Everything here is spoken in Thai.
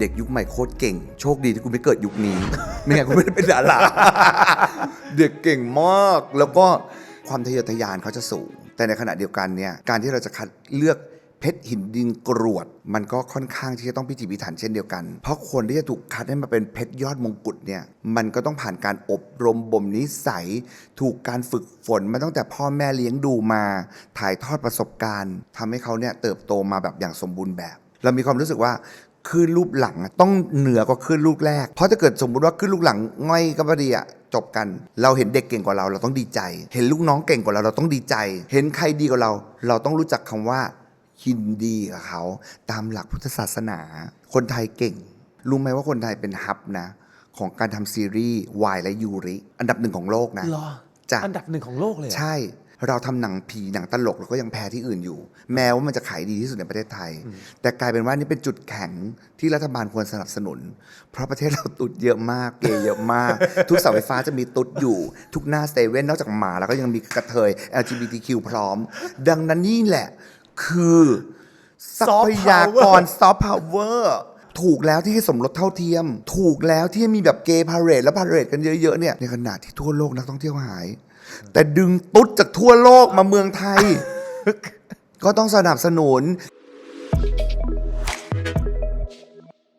เด็กยุคใหม่โคตรเก่ง โชคดีที่กูไม่เกิดยุคนี้ ไม่งั้นกูไม่ได้เป็นดาราเด็กเก่งมากแล้วก็ความทะเยอทะยานเขาจะสูง แต่ในขณะเดียวกันเนี่ยการที่เราจะคัดเลือกเพชรหินดินกรวด มันก็ค่อนข้างที่จะต้องพิถีพิถันเช่นเดียวกัน เพราะคนที่จะถูกคัดให้มาเป็นเพชรยอดมงกุฎเนี่ยมันก็ต้องผ่านการอบรมบ่มนิสัย ถูกการฝึกฝนมาตั้งแต่พ่อแม่เลี้ยงดูมา ถ่ายทอดประสบการณ์ทำให้เขาเนี่ยเติบโตมาแบบอย่างสมบูรณ์แบบ เรามีความรู้สึกว่า คลื่นรูปหลังอะต้องเหนือกว่าคลื่นลูกแรก เพราะถ้าเกิดสมมุติว่าคลื่นลูกหลังง่อยก็พอดีอะจบกัน เราเห็นเด็กเก่งกว่าเราเราต้องดีใจ เห็นลูกน้องเก่งกว่าเราเราต้องดีใจ เห็นใครดีกว่าเรา เราต้องรู้จักคำว่ายินดีกับเขา ตามหลักพุทธศาสนา คนไทยเก่ง รู้ไหมว่าคนไทยเป็นฮับนะ ของการทำซีรีส์วายและยูริ อันดับหนึ่งของโลกนะเหรอจ้ะอันดับหนึ่งของโลกเลยเหรอใช่ เราทำหนังผีหนังตลกเราก็ยังแพ้ที่อื่นอยู่ แม้ว่ามันจะขายดีที่สุดในประเทศไทย แต่กลายเป็นว่านี่เป็นจุดแข็งที่รัฐบาลควรสนับสนุน เพราะประเทศเราตุดเยอะมากเกย์เยอะมาก ทุกเสาไฟฟ้าจะมีตุดอยู่ ทุกหน้าสเตเว่นนอกจากหมาแล้วก็ยังมีกระเทย LGBTQ พร้อม ดังนั้นนี่แหละคือทรัพยากรซอฟต์พาวเวอร์ ถูกแล้วที่ให้สมรสเท่าเทียม ถูกแล้วที่มีแบบเกย์พาเรตและพาเรตกันเยอะๆเนี่ยในขณะที่ทั่วโลกนักท่องเที่ยวหาย แต่ดึงตุ๊ดจากทั่วโลกมาเมืองไทย ก็ต้องสนับสนุน